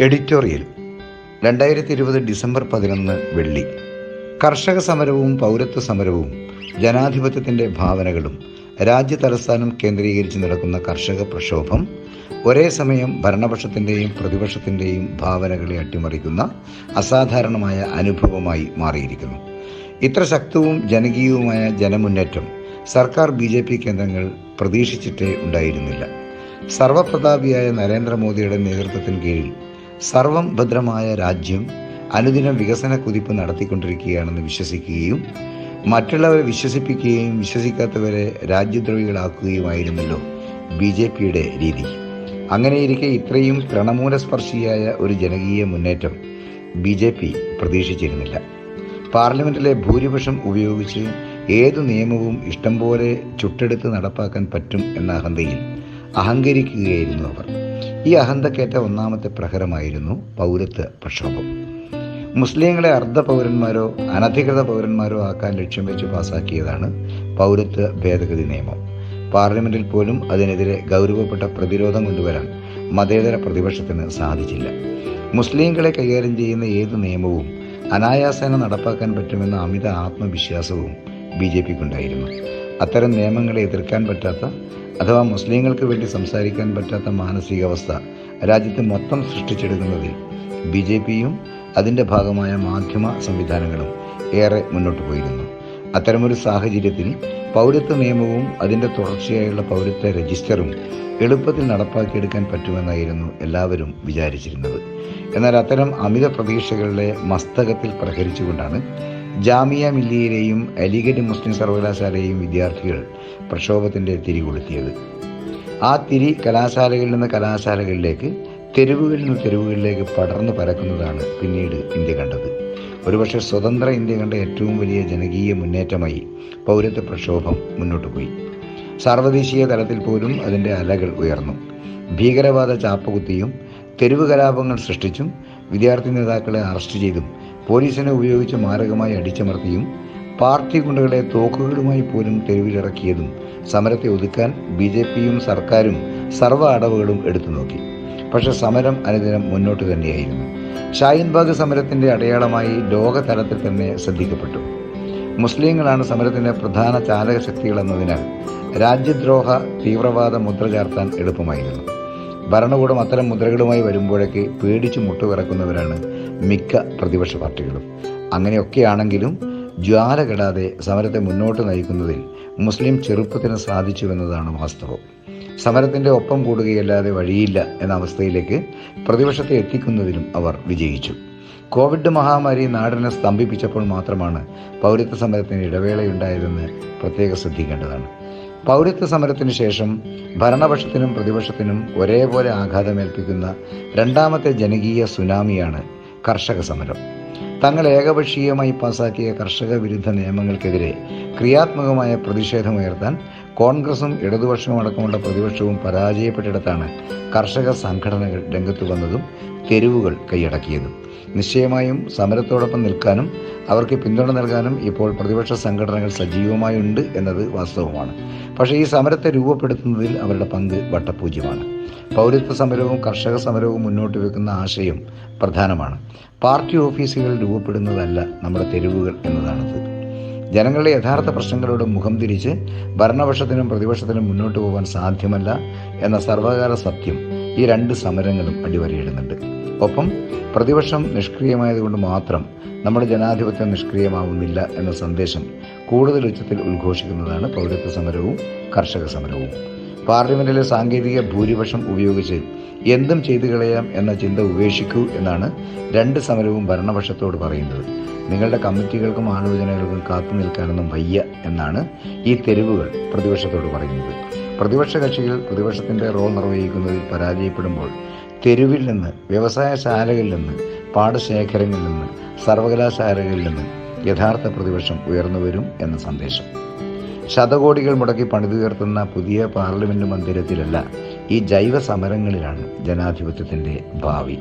Editorial രണ്ടായിരത്തി ഇരുപത് December പതിനൊന്ന് വെള്ളി. കർഷക സമരവും പൗരത്വ സമരവും ജനാധിപത്യത്തിന്റെ ഭാവനകളും രാജ്യ തലസ്ഥാനം കേന്ദ്രീകരിച്ച് നടക്കുന്ന കർഷക പ്രക്ഷോഭം ഒരേ സമയം ഭരണപക്ഷത്തിന്റെയും പ്രതിപക്ഷത്തിന്റെയും ഭാവനകളെ അട്ടിമറിക്കുന്ന അസാധാരണമായ അനുഭവമായി മാറിയിരിക്കുന്നു. ഇത്ര ശക്തവും ജനകീയവുമായ ജനമുന്നേറ്റം സർക്കാർ ബി ജെ പി കേന്ദ്രങ്ങൾ പ്രതീക്ഷിച്ചിട്ടേ ഉണ്ടായിരുന്നില്ല. സർവപ്രതാപിയായ നരേന്ദ്രമോദിയുടെ നേതൃത്വത്തിന് കീഴിൽ സർവം ഭദ്രമായ രാജ്യം അനുദിനം വികസന കുതിപ്പ് നടത്തിക്കൊണ്ടിരിക്കുകയാണെന്ന് വിശ്വസിക്കുകയും മറ്റുള്ളവരെ വിശ്വസിപ്പിക്കുകയും വിശ്വസിക്കാത്തവരെ രാജ്യദ്രോഹികളാക്കുകയുമായിരുന്നല്ലോ ബി ജെ പിയുടെ രീതി. അങ്ങനെയിരിക്കെ ഇത്രയും തൃണമൂലസ്പർശിയായ ഒരു ജനകീയ മുന്നേറ്റം ബി ജെ പി പ്രതീക്ഷിച്ചിരുന്നില്ല. പാർലമെന്റിലെ ഭൂരിപക്ഷം ഉപയോഗിച്ച് ഏതു നിയമവും ഇഷ്ടംപോലെ ചുട്ടെടുത്ത് നടപ്പാക്കാൻ പറ്റും എന്ന അഹന്തയിൽ അഹങ്കരിക്കുകയായിരുന്നു അവർ. ഈ അഹന്തക്കേറ്റ ഒന്നാമത്തെ പ്രഹരമായിരുന്നു പൗരത്വ പ്രക്ഷോഭം. മുസ്ലിങ്ങളെ അർദ്ധ പൗരന്മാരോ അനധികൃത പൗരന്മാരോ ആക്കാൻ ലക്ഷ്യം വെച്ച് പാസാക്കിയതാണ് പൗരത്വ ഭേദഗതി നിയമം. പാർലമെന്റിൽ പോലും അതിനെതിരെ ഗൗരവപ്പെട്ട പ്രതിരോധം കൊണ്ടുവരാൻ മതേതര പ്രതിപക്ഷത്തിന് സാധിച്ചില്ല. മുസ്ലിങ്ങളെ കൈകാര്യം ചെയ്യുന്ന ഏത് നിയമവും അനായാസേന നടപ്പാക്കാൻ പറ്റുമെന്ന അമിത ആത്മവിശ്വാസവും ബി ജെ പിക്കുണ്ടായിരുന്നു. അത്തരം നിയമങ്ങളെ എതിർക്കാൻ പറ്റാത്ത അഥവാ മുസ്ലിങ്ങൾക്ക് വേണ്ടി സംസാരിക്കാൻ പറ്റാത്ത മാനസികാവസ്ഥ രാജ്യത്ത് മൊത്തം സൃഷ്ടിച്ചെടുക്കുന്നതിൽ ബി ജെ പിയും അതിന്റെ ഭാഗമായ മാധ്യമ സംവിധാനങ്ങളും ഏറെ മുന്നോട്ട് പോയിരുന്നു. അത്തരമൊരു സാഹചര്യത്തിൽ പൗരത്വ നിയമവും അതിന്റെ തുടർച്ചയായുള്ള പൗരത്വ രജിസ്റ്ററും എളുപ്പത്തിൽ നടപ്പാക്കിയെടുക്കാൻ പറ്റുമെന്നായിരുന്നു എല്ലാവരും വിചാരിച്ചിരുന്നത്. എന്നാൽ അത്തരം അമിത പ്രതീക്ഷകളുടെ മസ്തകത്തിൽ പ്രഹരിച്ചുകൊണ്ടാണ് ജാമിയ മില്ലിയയിലെയും അലിഗഡ് മുസ്ലിം സർവകലാശാലയെയും വിദ്യാർത്ഥികൾ പ്രക്ഷോഭത്തിന്റെ തിരി കൊളുത്തിയത്. ആ തിരി കലാശാലകളിൽ നിന്ന് കലാശാലകളിലേക്ക് തെരുവുകളിൽ നിന്ന് തെരുവുകളിലേക്ക് പടർന്നു പരക്കുന്നതാണ് പിന്നീട് ഇന്ത്യ കണ്ടത്. ഒരുപക്ഷെ സ്വതന്ത്ര ഇന്ത്യ കണ്ട ഏറ്റവും വലിയ ജനകീയ മുന്നേറ്റമായി പൗരത്വ പ്രക്ഷോഭം മുന്നോട്ട് പോയി. സാർവദേശീയ തലത്തിൽ പോലും അതിന്റെ അലകൾ ഉയർന്നു. ഭീകരവാദ ചാപ്പകുത്തിയും തെരുവ് കലാപങ്ങൾ സൃഷ്ടിച്ചും വിദ്യാർത്ഥി നേതാക്കളെ അറസ്റ്റ് ചെയ്തും പോലീസിനെ ഉപയോഗിച്ച് മാരകമായി അടിച്ചമർത്തിയും പാർട്ടി ഗുണ്ടകളെ തോക്കുകളുമായി പോലും തെരുവിലിറക്കിയതും സമരത്തെ ഒതുക്കാൻ ബി ജെ പിയും സർക്കാരും സർവ അടവുകളും എടുത്തു നോക്കി. പക്ഷെ സമരം അനുദിനം മുന്നോട്ട് തന്നെയായിരുന്നു. ഷാഹിൻബാഗ് സമരത്തിന്റെ അടയാളമായി ലോകതലത്തിൽ തന്നെ ശ്രദ്ധിക്കപ്പെട്ടു. മുസ്ലിങ്ങളാണ് സമരത്തിന്റെ പ്രധാന ചാലക ശക്തികൾ എന്നതിനാൽ രാജ്യദ്രോഹ തീവ്രവാദ മുദ്ര ചാർത്താൻ എളുപ്പമായിരുന്നു. ഭരണകൂടം അത്തരം മുദ്രകളുമായി വരുമ്പോഴേക്ക് പേടിച്ചു മുട്ടുവിറക്കുന്നവരാണ് മിക്ക പ്രതിപക്ഷ പാർട്ടികളും. അങ്ങനെയൊക്കെയാണെങ്കിലും ജ്വാല കെടാതെ സമരത്തെ മുന്നോട്ട് നയിക്കുന്നതിൽ മുസ്ലിം ചെറുപ്പത്തിന് സാധിച്ചുവെന്നതാണ് വാസ്തവം. സമരത്തിന്റെ ഒപ്പം കൂടുകയല്ലാതെ വഴിയില്ല എന്ന അവസ്ഥയിലേക്ക് പ്രതിപക്ഷത്തെ എത്തിക്കുന്നതിലും അവർ വിജയിച്ചു. കോവിഡ് മഹാമാരി നാടിനെ സ്തംഭിപ്പിച്ചപ്പോൾ മാത്രമാണ് പൗരത്വ സമരത്തിന് ഇടവേളയുണ്ടായതെന്ന് പ്രത്യേകം ശ്രദ്ധിക്കേണ്ടതാണ്. പൗരത്വ സമരത്തിന് ശേഷം ഭരണപക്ഷത്തിനും പ്രതിപക്ഷത്തിനും ഒരേപോലെ ആഘാതമേൽപ്പിക്കുന്ന രണ്ടാമത്തെ ജനകീയ സുനാമിയാണ് കർഷക സമരം തങ്ങൾ ഏകപക്ഷീയമായി പാസാക്കിയ കർഷക വിരുദ്ധ നിയമങ്ങൾക്കെതിരെ ക്രിയാത്മകമായ പ്രതിഷേധമുയർത്താൻ കോൺഗ്രസും ഇടതുപക്ഷവും അടക്കമുള്ള പ്രതിപക്ഷവും പരാജയപ്പെട്ടിടത്താണ് കർഷക സംഘടനകൾ രംഗത്ത് വന്നതും തെരുവുകൾ കൈയടക്കിയതും. നിശ്ചയമായും സമരത്തോടൊപ്പം നിൽക്കാനും അവർക്ക് പിന്തുണ നൽകാനും ഇപ്പോൾ പ്രതിപക്ഷ സംഘടനകൾ സജീവമായുണ്ട് എന്നത് വാസ്തവമാണ്. പക്ഷേ ഈ സമരത്തെ രൂപപ്പെടുത്തുന്നതിൽ അവരുടെ പങ്ക് വട്ടപൂജ്യമാണ്. പൗരത്വ സമരവും കർഷക സമരവും മുന്നോട്ട് വെക്കുന്ന ആശയം പ്രധാനമാണ്. പാർട്ടി ഓഫീസുകൾ രൂപപ്പെടുന്നതല്ല നമ്മുടെ തെരുവുകൾ എന്നതാണത്. ജനങ്ങളുടെ യഥാർത്ഥ പ്രശ്നങ്ങളോട് മുഖം തിരിച്ച് ഭരണപക്ഷത്തിനും പ്രതിപക്ഷത്തിനും മുന്നോട്ട് പോകാൻ സാധ്യമല്ല എന്ന സർവകാല സത്യം ഈ രണ്ട് സമരങ്ങളും അടിവരയിടുന്നുണ്ട്. ഒപ്പം പ്രതിപക്ഷം നിഷ്ക്രിയമായതുകൊണ്ട് മാത്രം നമ്മുടെ ജനാധിപത്യം നിഷ്ക്രിയമാവുന്നില്ല എന്ന സന്ദേശം കൂടുതൽ ഉച്ചത്തിൽ ഉദ്ഘോഷിക്കുന്നതാണ് പൗരത്വ സമരവും കർഷക സമരവും. പാർലമെന്റിലെ സാങ്കേതിക ഭൂരിപക്ഷം ഉപയോഗിച്ച് എന്തും ചെയ്തു കളയാം എന്ന ചിന്ത ഉപേക്ഷിക്കൂ എന്നാണ് രണ്ട് സമരവും ഭരണപക്ഷത്തോട് പറയുന്നത്. നിങ്ങളുടെ കമ്മിറ്റികൾക്കും ആലോചനകൾക്കും കാത്തു നിൽക്കാനൊന്നും വയ്യ എന്നാണ് ഈ തെരുവുകൾ പ്രതിപക്ഷത്തോട് പറയുന്നത്. പ്രതിപക്ഷ കക്ഷികൾ പ്രതിപക്ഷത്തിന്റെ റോൾ നിർവഹിക്കുന്നതിൽ പരാജയപ്പെടുമ്പോൾ തെരുവിൽ നിന്ന് വ്യവസായ ശാലകളിൽ നിന്ന് പാഠശേഖരങ്ങളിൽ നിന്ന് സർവകലാശാലകളിൽ നിന്ന് യഥാർത്ഥ പ്രതിപക്ഷം ഉയർന്നു വരും എന്ന സന്ദേശം. ശതകോടികൾ മുടക്കി പണിതുയർത്തുന്ന പുതിയ പാർലമെന്റ് മന്ദിരത്തിലല്ല ഈ ജൈവ സമരങ്ങളിലാണ് ജനാധിപത്യത്തിന്റെ ഭാവി.